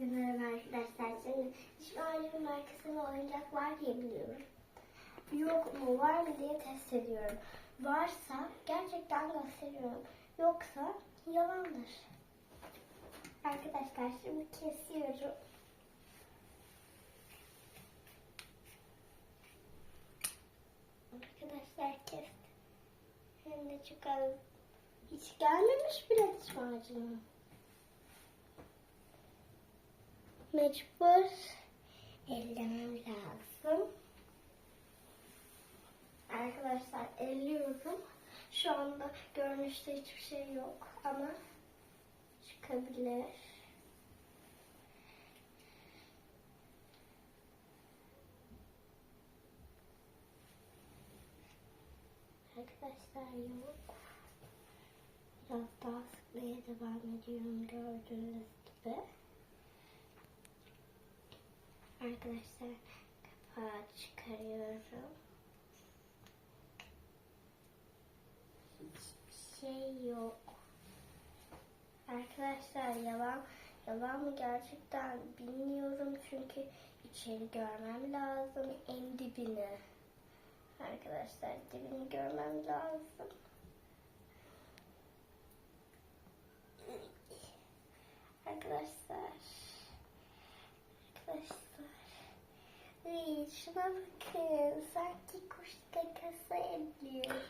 Bilmiyorum arkadaşlar. Şimdi macunu markasında oyuncak var diye biliyorum. Yok mu var mı diye test ediyorum. Varsa gerçekten gösteriyorum. Yoksa yalandır. Arkadaşlar şimdi kesiyorum. Arkadaşlar kestim. Hem de çıkalım. Hiç gelmemiş bile diş macunu. Mecbur ellemem lazım. Arkadaşlar elliyorum. Şu anda görünüşte hiçbir şey yok ama çıkabilir. Arkadaşlar yok. Biraz daha sıkmaya devam ediyorum gördüğünüz gibi. Arkadaşlar kapağı çıkarıyorum. Hiçbir şey yok. Arkadaşlar yalan yalan mı gerçekten bilmiyorum çünkü içeri görmem lazım en dibini. Arkadaşlar dibini görmem lazım. Arkadaşlar. Arkadaşlar. Şuna bakın. Sanki kuş kakası ediyorum.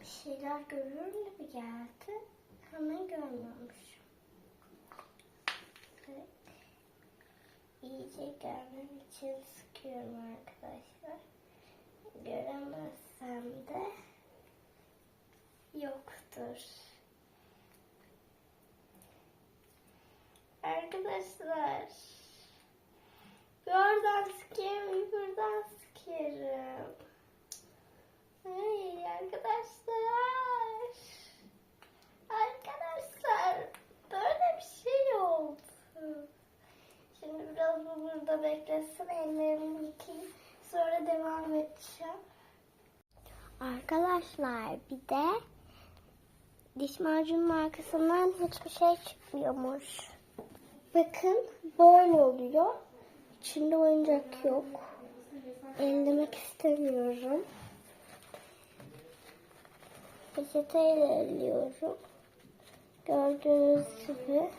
Bir şeyler görüyorum gibi geldi. Hemen görmüyormuşum. Evet. İyice görmem için sıkıyorum arkadaşlar. Göremezsem de yoktur. Arkadaşlar. Oradan bir buradan sıkıyorum. Ay arkadaşlar. Arkadaşlar. Böyle bir şey oldu. Şimdi biraz bu burada beklesin. Ellerimi yıkayayım. Sonra devam edeceğim. Arkadaşlar bir de diş macunu markasından hiçbir şey çıkmıyormuş. Bakın böyle oluyor. İçinde oyuncak yok. Ellemek istemiyorum. Peçeteyle elliyorum. Gördüğünüz gibi